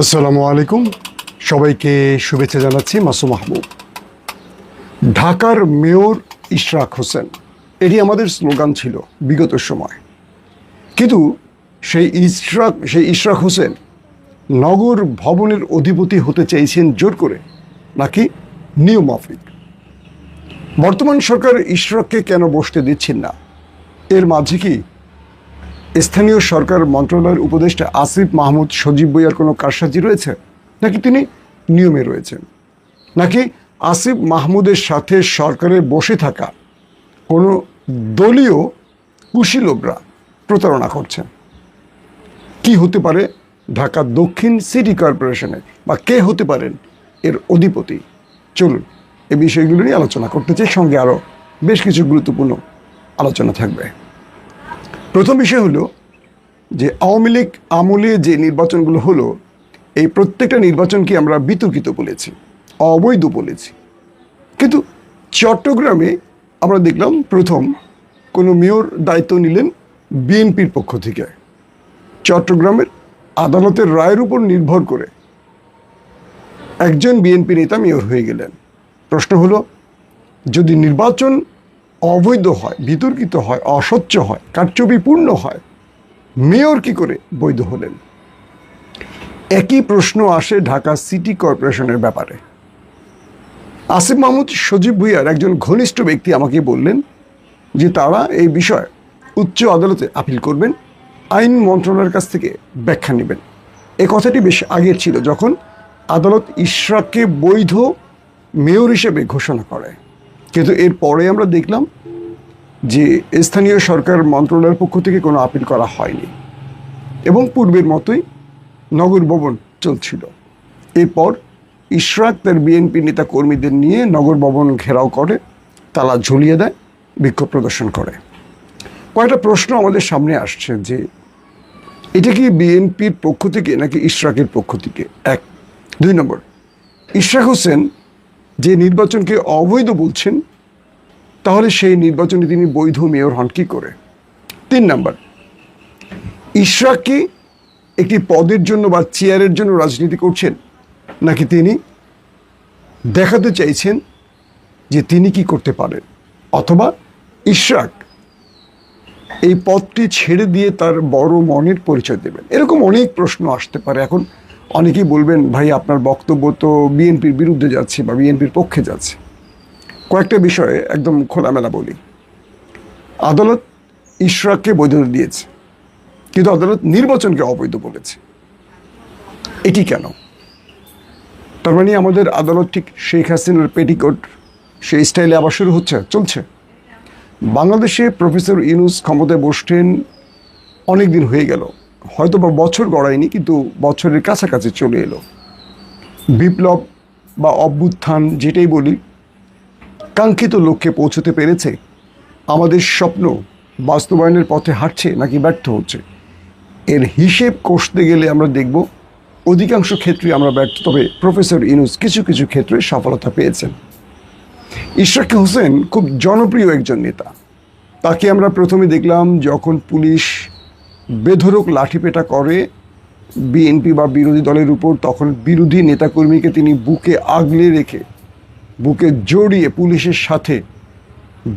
আসসালামু আলাইকুম। সবাইকে শুভেচ্ছা জানাচ্ছি মাসু মাহবুব ঢাকার মেয়র ইশরাক হোসেন, এটি আমাদের স্লোগান ছিল বিগত সময়। কিন্তু সেই ইশরাক সেই ইশরাক হোসেন নগর ভবনের অধিপতি হতে চাইছেন জোর করে, নাকি নিয়ম মাফিক? বর্তমান সরকার ইশরাককে কেন বসতে দিচ্ছেন না? এর মাঝে কি স্থানীয় সরকার মন্ত্রণালয়ের উপদেষ্টা আসিফ মাহমুদ সজীব বইয়ার কোনো কারসাজি রয়েছে? নাকি তিনি নিয়মে রয়েছেন? নাকি আসিফ মাহমুদের সাথে সরকারে বসে থাকা কোনো দলীয় কুশীলোকরা প্রতারণা করছেন? কি হতে পারে ঢাকা দক্ষিণ সিটি কর্পোরেশনের বা কে হতে পারেন এর অধিপতি? চলুন এই বিষয়গুলো নিয়ে আলোচনা করতে চাই। সঙ্গে আরও বেশ কিছু গুরুত্বপূর্ণ আলোচনা থাকবে। প্রথম বিষয় হলো যে আওয়ামী লীগ আমলে যে নির্বাচনগুলো হলো, এই প্রত্যেকটা নির্বাচনকে আমরা বিতর্কিত বলেছি, অবৈধ বলেছি। কিন্তু চট্টগ্রামে আমরা দেখলাম প্রথম কোনো মেয়র দায়িত্ব নিলেন বিএনপির পক্ষ থেকে। চট্টগ্রামের আদালতের রায়ের উপর নির্ভর করে একজন বিএনপি নেতা মেয়র হয়ে গেলেন। প্রশ্ন হলো, যদি নির্বাচন অবৈধ হয়, বিতর্কিত হয়, অস্বচ্ছ হয়, কারচুপিপূর্ণ হয়। মেয়র কি করে বৈধ হলেন? একই প্রশ্ন আসে ঢাকা সিটি কর্পোরেশনের ব্যাপারে। আসিফ মাহমুদ সজীব ভুইয়ার একজন ঘনিষ্ঠ ব্যক্তি আমাকে বললেন যে তারা এই বিষয়ে উচ্চ আদালতে আপিল করবেন, আইন মন্ত্রণালয়ের কাছ থেকে ব্যাখ্যা নেবেন। এ কথাটি বেশ আগের ছিল, যখন আদালত ইশরাককে বৈধ মেয়র হিসেবে ঘোষণা করে। কিন্তু এর পরে আমরা দেখলাম যে স্থানীয় সরকার মন্ত্রণালয়ের পক্ষ থেকে কোনো আপিল করা হয়নি। এবং পূর্বের মতোই নগর ভবন চলছিল। এরপর ইশরাক তার বিএনপি নেতা কর্মীদের নিয়ে নগর ভবন ঘেরাও করে, তালা ঝুলিয়ে দেয়, বিক্ষোভ প্রদর্শন করে। কয়েকটা প্রশ্ন আমাদের সামনে আসছে যে, এটা কি বিএনপির পক্ষ থেকে নাকি ইশরাকের পক্ষ থেকে? এক। দুই নম্বর, ইশরাক হোসেন যে নির্বাচনকে অবৈধ বলছেন তাহলে সেই নির্বাচনে তিনি বৈধ মেয়র হন কি করে? তিন নাম্বার, ইশরাক কি একটি পদের জন্য বা চেয়ারের জন্য রাজনীতি করছেন? নাকি তিনি দেখাতে চাইছেন যে তিনি কি করতে পারেন? অথবা ইশরাক এই পদটি ছেড়ে দিয়ে তার বড় মনের পরিচয় দেবেন? এরকম অনেক প্রশ্ন আসতে পারে। এখন অনেকেই বলবেন, ভাই, আপনার বক্তব্য তো বিএনপির বিরুদ্ধে যাচ্ছে বা বিএনপির পক্ষে যাচ্ছে। কয়েকটা বিষয়ে একদম খোলামেলা বলি। আদালত ইশরাককে বৈধতা দিয়েছে, কিন্তু আদালত নির্বাচনকে অবৈধ বলেছে। এটি কেন? তার মানে আমাদের আদালত ঠিক শেখ হাসিনার পেটিকোট, সেই স্টাইলে আবার শুরু হচ্ছে, চলছে। বাংলাদেশে প্রফেসর ইউনুস ক্ষমতায় বসছেন অনেক দিন হয়ে গেল। হয়তো বা বছর গড়ায়নি, কিন্তু বছরের কাছাকাছি চলে এলো। বিপ্লব বা অভ্যুত্থান যেটাই বলি কাঙ্ক্ষিত লক্ষ্যে পৌঁছতে পেরেছে। আমাদের স্বপ্ন বাস্তবায়নের পথে হাঁটছে নাকি ব্যর্থ হচ্ছে। এর হিসেব কষতে গেলে আমরা দেখব। অধিকাংশ ক্ষেত্রে আমরা ব্যর্থ, তবে প্রফেসর ইনুস কিছু কিছু ক্ষেত্রে সফলতা পেয়েছেন। ইশরাক হোসেন খুব জনপ্রিয় একজন নেতা। তাকে আমরা প্রথমে দেখলাম যখন পুলিশ বেধরক লাঠিপেটা করে বিএনপি বা বিরোধী দলের উপর, তখন বিরোধী নেতাকর্মীকে তিনি বুকে আগলে রেখে বুকে জড়িয়ে পুলিশের সাথে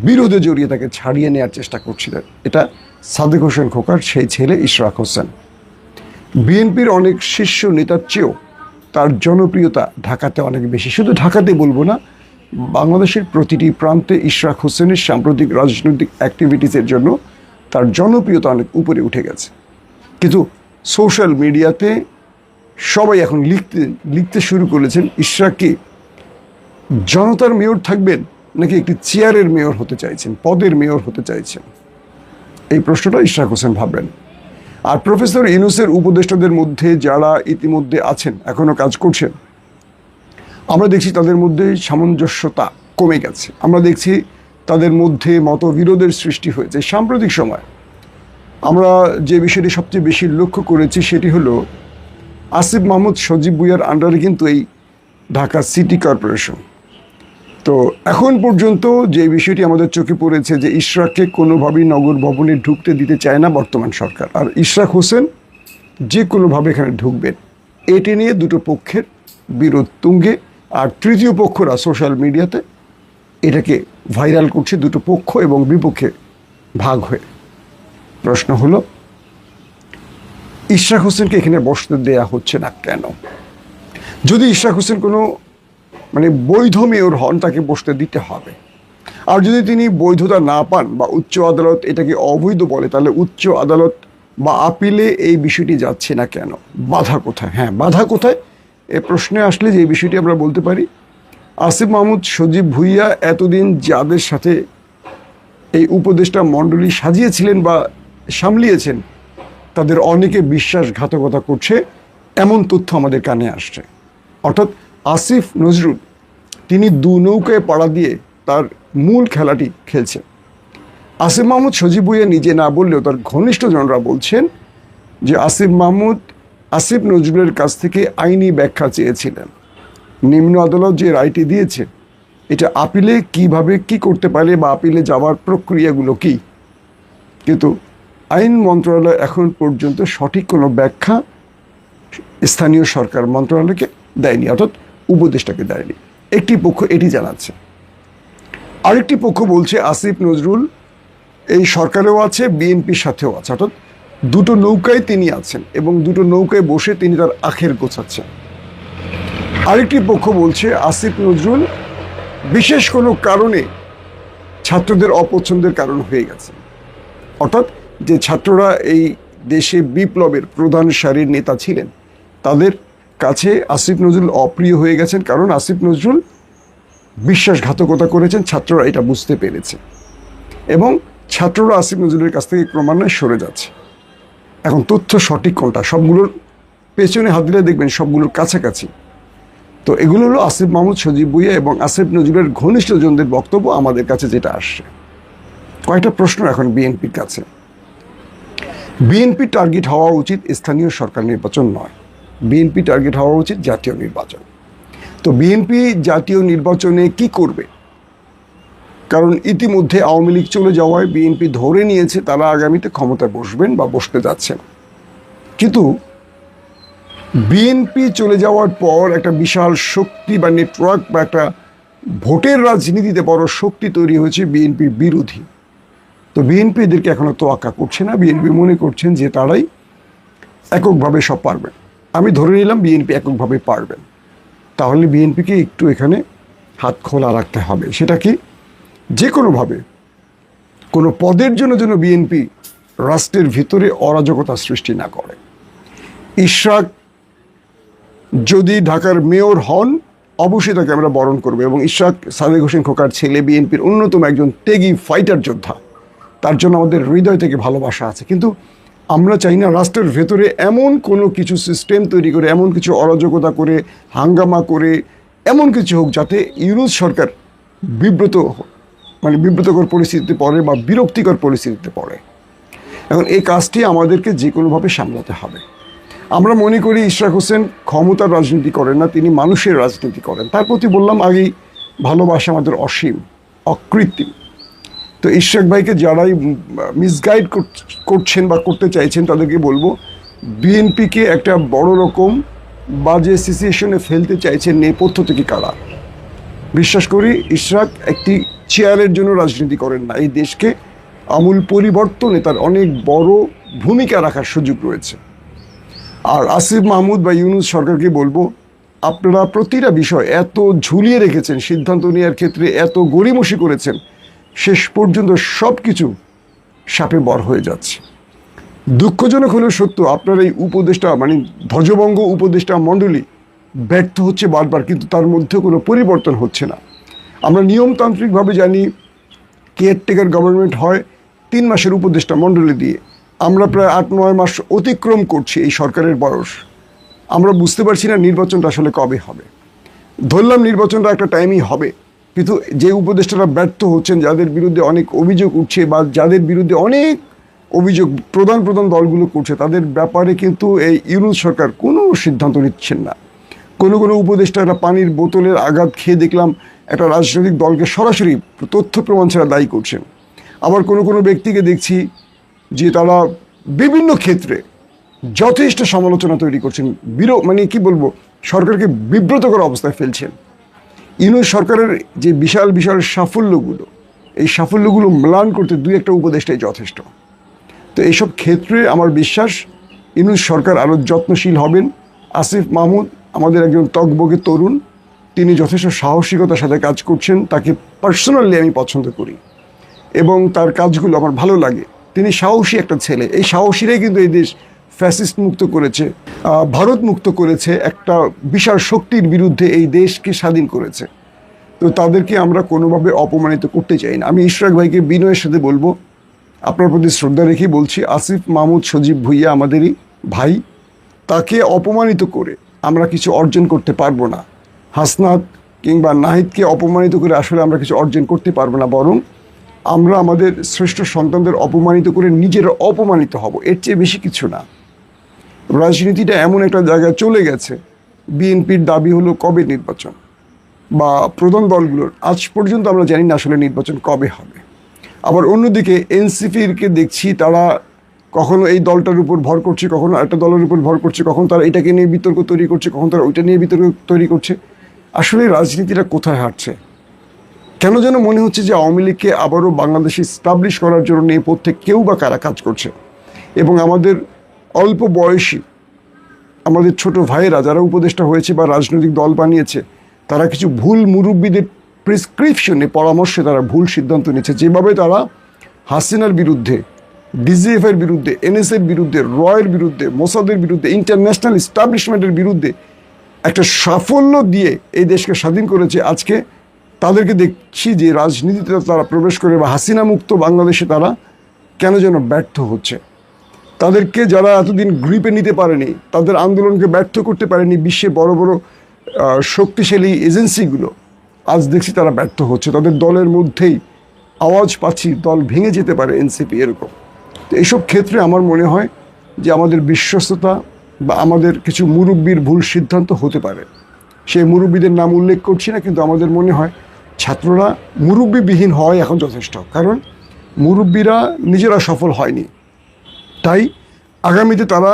বিরোধে জড়িয়ে তাকে ছাড়িয়ে নেওয়ার চেষ্টা করছিলেন। এটা সাদেক হোসেন খোকার সেই ছেলে ইশরাক হোসেন। বিএনপির অনেক শীর্ষ নেতার চেয়েও তার জনপ্রিয়তা ঢাকাতে অনেক বেশি। শুধু ঢাকাতে বলব না, বাংলাদেশের প্রতিটি প্রান্তে ইশরাক হোসেনের সাম্প্রতিক রাজনৈতিক অ্যাক্টিভিটিসের জন্য তার জনপ্রিয়তা অনেক উপরে উঠে গেছে। কিন্তু সোশ্যাল মিডিয়াতে সবাই এখন লিখতে লিখতে শুরু করেছেন ইশরাক কি জনতার মেয়র থাকবেন নাকি একটি চেয়ারের মেয়র হতে চাইছেন, পদের মেয়র হতে চাইছেন? এই প্রশ্নটা ইশরাক হোসেন ভাববেন আর প্রফেসর ইনুসের উপদেষ্টাদের মধ্যে যারা ইতিমধ্যে আছেন এখনও কাজ করছেন, আমরা দেখছি তাদের মধ্যে সামঞ্জস্যতা কমে গেছে। আমরা দেখছি তাদের মধ্যে মতবিরোধের সৃষ্টি হয়েছে। সাম্প্রতিক সময় আমরা যে বিষয়টি সবচেয়ে বেশি লক্ষ্য করেছি সেটি হলো, আসিফ মাহমুদ সজীব ভুইয়ার আন্ডারে কিন্তু এই ঢাকা সিটি কর্পোরেশন তো এখন পর্যন্ত যে বিষয়টি আমাদের চোখে পড়েছে যে ইশরাককে কোনোভাবেই নগর ভবনে ঢুকতে দিতে চায় না বর্তমান সরকার। আর ইশরাক হোসেন যে কোনোভাবে এখানে ঢুকবেন, এটি নিয়ে দুটো পক্ষের বিরোধ তুঙ্গে, আর তৃতীয় পক্ষরা সোশ্যাল মিডিয়াতে এটাকে ভাইরাল করছে দুটো পক্ষ এবং বিপক্ষে ভাগ হয়ে। প্রশ্ন হলো, ইশরাক হোসেনকে এখানে বসতে দেয়া হচ্ছে না কেন? যদি ইশরাক হোসেন কোনো মানে বৈধ মেয়র হন, তাকে বসতে দিতে হবে। আর যদি তিনি বৈধতা না পান বা উচ্চ আদালত এটাকে অবৈধ বলে, তাহলে উচ্চ আদালত বা আপিলে এই বিষয়টি যাচ্ছে না কেন? বাধা কোথায়? হ্যাঁ বাধা কোথায়? এ প্রশ্নে আসলে যে বিষয়টি আমরা বলতে পারি, আসিফ মাহমুদ, সজীব ভুইয়া এতদিন যাদের সাথে এই উপদেষ্টা মণ্ডলী সাজিয়েছিলেন বা সামলিয়েছেন, তাদের অনেকে বিশ্বাসঘাতকতা করছে, এমন তথ্য আমাদের কানে আসছে। অর্থাৎ আসিফ নজরুল তিনি দু নৌকায় পাড়া দিয়ে তার মূল খেলাটি খেলছেন। আসিফ মাহমুদ সজীব ভুইয়া নিজে না বললেও তার ঘনিষ্ঠজনরা বলছেন যে আসিফ মাহমুদ, আসিফ নজরুলের কাছ থেকে আইনি ব্যাখ্যা চেয়েছিলেন। নিম্ন আদালত যে রায়টি দিয়েছে, এটা আপিলে কীভাবে কি করতে পারে বা আপিলে যাওয়ার প্রক্রিয়াগুলো কি? কিন্তু আইন মন্ত্রণালয় এখন পর্যন্ত সঠিক কোনো ব্যাখ্যা স্থানীয় সরকার মন্ত্রণালয়কে দেয়নি, অর্থাৎ উপদেষ্টাকে দেয়নি। একটি পক্ষ এটি জানাচ্ছে। আরেকটি পক্ষ বলছে, আসিফ নজরুল এই সরকারেও আছে, বিএনপির সাথেও আছে। অর্থাৎ দুটো নৌকায় তিনি আছেন এবং দুটো নৌকায় বসে তিনি তার আখের গোছাচ্ছেন। আরেকটি পক্ষ বলছে, আসিফ নজরুল বিশেষ কোনো কারণে ছাত্রদের অপছন্দের কারণ হয়ে গেছে। অর্থাৎ যে ছাত্ররা এই দেশে বিপ্লবের প্রধান সারির নেতা ছিলেন, তাদের কাছে আসিফ নজরুল অপ্রিয় হয়ে গেছেন, কারণ আসিফ নজরুল বিশ্বাসঘাতকতা করেছেন, ছাত্ররা এটা বুঝতে পেরেছে। এবং ছাত্ররা আসিফ নজরুলের কাছ থেকে ক্রমান্বয়ে সরে যাচ্ছে। এখন তথ্য সঠিক কোনটা? সবগুলোর পেছনে হাত দিলে দেখবেন সবগুলোর কাছাকাছি। তো এগুলো হলো আসিফ মাহমুদ, সজীব ভুইয়া এবং আসিফ নজরুলের ঘনিষ্ঠজনদের বক্তব্য আমাদের কাছে যেটা আসছে। কয়েকটা প্রশ্ন এখন বিএনপির কাছে। বিএনপি টার্গেট হওয়া উচিত স্থানীয় সরকার নির্বাচন নয়। বিএনপি টার্গেট হওয়া উচিত জাতীয় নির্বাচন। তো বিএনপি জাতীয় নির্বাচনে কি করবে? কারণ ইতিমধ্যে আওয়ামী লীগ চলে যাওয়ায় বিএনপি ধরে নিয়েছে, তারা আগামীতে ক্ষমতায় বসবেন বা বসতে যাচ্ছেন। কিন্তু বিএনপি চলে যাওয়ার পর একটা বিশাল শক্তি বা নেটওয়ার্ক বা একটা ভোটের রাজনীতিতে বড় শক্তি তৈরি হয়েছে বিএনপির বিরোধী। তো বিএনপি এদেরকে এখনও তোয়াক্কা করছে না। বিএনপি মনে করছেন যে তারাই এককভাবে সব পারবেন আমি ধরে নিলাম বিএনপি এককভাবে পারবেন। তাহলে বিএনপিকে একটু এখানে হাত খোলা রাখতে হবে। সেটা কি? যে কোনোভাবে কোনো পদের জন্য যেন বিএনপি রাষ্ট্রের ভিতরে অরাজকতা সৃষ্টি না করে। ইশরাক যদি ঢাকার মেয়র হন, অবশ্যই তাকে আমরা বরণ করব এবং ইশরাক সাদেক হোসেন খোকার ছেলে বিএনপির অন্যতম একজন তেগি ফাইটার যোদ্ধা। তার জন্য আমাদের হৃদয় থেকে ভালোবাসা আছে। কিন্তু আমরা চাই না রাষ্ট্রের ভেতরে এমন কোনো কিছু সিস্টেম তৈরি করে, এমন কিছু অরাজকতা করে, হাঙ্গামা করে, এমন কিছু হোক যাতে ইউরোজ সরকার বিব্রত মানে বিব্রতকর পরিস্থিতিতে পড়ে বা বিরক্তিকর পরিস্থিতিতে পড়ে। এখন এই কাজটি আমাদেরকে যে কোনোভাবে সামলাতে হবে। আমরা মনে করি ইশরাক হোসেন ক্ষমতার রাজনীতি করেন না, তিনি মানুষের রাজনীতি করেন। তার প্রতি বললাম আগেই, ভালোবাসা আমাদের অসীম, অকৃত্রিম। তো ইশরাক ভাইকে যারাই মিসগাইড করছেন বা করতে চাইছেন তাদেরকে বলব, বিএনপিকে একটা বড় রকম বাজে সিচুয়েশনে ফেলতে চাইছেন নেপথ্য থেকে কারা? বিশ্বাস করি, ইশরাক একটি চেয়ারের জন্য রাজনীতি করেন না। এই দেশকে আমূল পরিবর্তনে তার অনেক বড় ভূমিকা রাখার সুযোগ রয়েছে। আর আসিফ মাহমুদ বা ইউনুস সরকারকে বলব, আপনারা প্রতিটা বিষয় এত ঝুলিয়ে রেখেছেন, সিদ্ধান্ত নেওয়ার ক্ষেত্রে এত গড়িমসি করেছেন শেষ পর্যন্ত সব কিছু সাপে বর হয়ে যাচ্ছে। দুঃখজনক হলেও সত্য, আপনার এই উপদেষ্টা মানে ধ্বজভঙ্গ উপদেষ্টা মণ্ডলী ব্যর্থ হচ্ছে বারবার, কিন্তু তার মধ্যে কোনো পরিবর্তন হচ্ছে না। আমরা নিয়মতান্ত্রিকভাবে জানি, কেয়ারটেকার গভর্নমেন্ট হয় তিন মাসের উপদেষ্টা মণ্ডলী দিয়ে। আমরা প্রায় আট, নয় মাস অতিক্রম করছি এই সরকারের বয়স। আমরা বুঝতে পারছি না নির্বাচনটা আসলে কবে হবে। ধরলাম নির্বাচনটা একটা টাইমই হবে। কিন্তু যে উপদেষ্টারা ব্যর্থ হচ্ছেন, যাদের বিরুদ্ধে অনেক অভিযোগ উঠছে বা যাদের বিরুদ্ধে অনেক অভিযোগ প্রধান প্রধান দলগুলো করছে, তাদের ব্যাপারে কিন্তু এই ইউনুস সরকার কোনো সিদ্ধান্ত নিচ্ছেন না। কোনো কোনো উপদেষ্টারা পানির বোতলের আঘাত খেয়ে দেখলাম একটা রাজনৈতিক দলকে সরাসরি তথ্য প্রমাণ ছাড়া দায়ী করছেন। আবার কোনো কোনো ব্যক্তিকে দেখছি যে তারা বিভিন্ন ক্ষেত্রে যথেষ্ট সমালোচনা তৈরি করছেন, বিরো মানে কি বলব, সরকারকে বিব্রতকর অবস্থায় ফেলছেন। ইউনুস সরকারের যে বিশাল বিশাল সাফল্যগুলো, এই সাফল্যগুলো ম্লান করতে দুই একটা উপদেশটাই যথেষ্ট। তো এইসব ক্ষেত্রে আমার বিশ্বাস, ইউনুস সরকার আরও যত্নশীল হবেন। আসিফ মাহমুদ আমাদের একজন তকবকে তরুণ, তিনি যথেষ্ট সাহসিকতার সাথে কাজ করছেন, তাকে পার্সোনালি আমি পছন্দ করি। এবং তার কাজগুলো আমার ভালো লাগে। তিনি সাহসী একটা ছেলে। এই সাহসীরাই কিন্তু এই দেশ ফ্যাসিস্ট মুক্ত করেছে ভারত মুক্ত করেছে, একটা বিশাল শক্তির বিরুদ্ধে এই দেশকে স্বাধীন করেছে। তো তাদেরকে আমরা কোনোভাবে অপমানিত করতে চাই না। আমি ইশরাক ভাইকে বিনয়ের সাথে বলব, আপনার প্রতি শ্রদ্ধা রেখেই বলছি, আসিফ মাহমুদ সজীব ভুইয়া আমাদেরই ভাই, তাকে অপমানিত করে আমরা কিছু অর্জন করতে পারব না। হাসনাত কিংবা নাহিদকে অপমানিত করে আসলে আমরা কিছু অর্জন করতে পারব না, বরং আমরা আমাদের শ্রেষ্ঠ সন্তানদের অপমানিত করে নিজেরা অপমানিত হব। এর চেয়ে বেশি কিছু না। রাজনীতিটা এমন একটা জায়গায় চলে গেছে। বিএনপির দাবি হলো কবে নির্বাচন? বা প্রধান দলগুলোর, আজ পর্যন্ত আমরা জানি না আসলে নির্বাচন কবে হবে। আবার অন্যদিকে এনসিপিরকে দেখছি, তারা কখনো এই দলটার উপর ভর করছে, কখনো একটা দলের উপর ভর করছে, কখন তারা এটাকে নিয়ে বিতর্ক তৈরি করছে, কখন তারা ওইটা নিয়ে বিতর্ক তৈরি করছে। আসলে রাজনীতিটা কোথায় হাঁটছে কেন যেন মনে হচ্ছে যে আওয়ামী লীগকে আবারও বাংলাদেশে স্টাবলিশ করার জন্য নেপথ্যে কেউ বা কারা কাজ করছে। এবং আমাদের অল্প বয়সী আমাদের ছোট ভাইয়েরা যারা উপদেষ্টা হয়েছে বা রাজনৈতিক দল বানিয়েছে, তারা কিছু ভুল মুরব্বীদের প্রেসক্রিপশনে পরামর্শে তারা ভুল সিদ্ধান্ত নিচ্ছে যেভাবে তারা হাসিনার বিরুদ্ধে, ডিজিএফের বিরুদ্ধে, এনএসএর বিরুদ্ধে, রয়ের বিরুদ্ধে, মোসাদের বিরুদ্ধে, ইন্টারন্যাশনাল ইস্টাবলিশমেন্টের বিরুদ্ধে একটা সাফল্য দিয়ে এই দেশকে স্বাধীন করেছে। আজকে তাদেরকে দেখছি যে রাজনীতিতে তারা প্রবেশ করে বা হাসিনা মুক্ত বাংলাদেশে তারা কেন যেন ব্যর্থ হচ্ছে। তাদেরকে যারা এতদিন গ্রিপে নিতে পারেনি, তাদের আন্দোলনকে ব্যর্থ করতে পারেনি বিশ্বে বড় বড় শক্তিশালী এজেন্সিগুলো, আজ দেখছি তারা ব্যর্থ হচ্ছে। তাদের দলের মধ্যেই আওয়াজ পাচ্ছি, দল ভেঙে যেতে পারে এনসিপি এরকম। তো এইসব ক্ষেত্রে আমার মনে হয় যে আমাদের বিশ্বস্ততা বা আমাদের কিছু মুরব্বীর ভুল সিদ্ধান্ত হতে পারে। সেই মুরব্বীদের নাম উল্লেখ করছি না, কিন্তু আমাদের মনে হয় ছাত্ররা মুরব্বীবিহীন হয় এখন যথেষ্ট। কারণ মুরব্বীরা নিজেরা সফল হয়নি। তাই আগামীতে তারা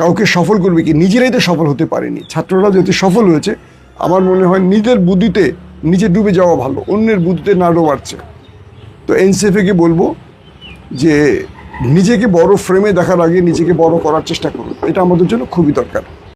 কাউকে সফল করবে কি? নিজেরাই তো সফল হতে পারেনি। ছাত্ররা যেহেতু সফল হয়েছে, আমার মনে হয় নিজের বুদ্ধিতে নিজে ডুবে যাওয়া ভালো, অন্যের বুদ্ধিতে না ডোবারছে তো এনসিএফকে বলব যে, নিজেকে বড় ফ্রেমে দেখার আগে নিজেকে বড় করার চেষ্টা করুন। এটা আমাদের জন্য খুবই দরকার।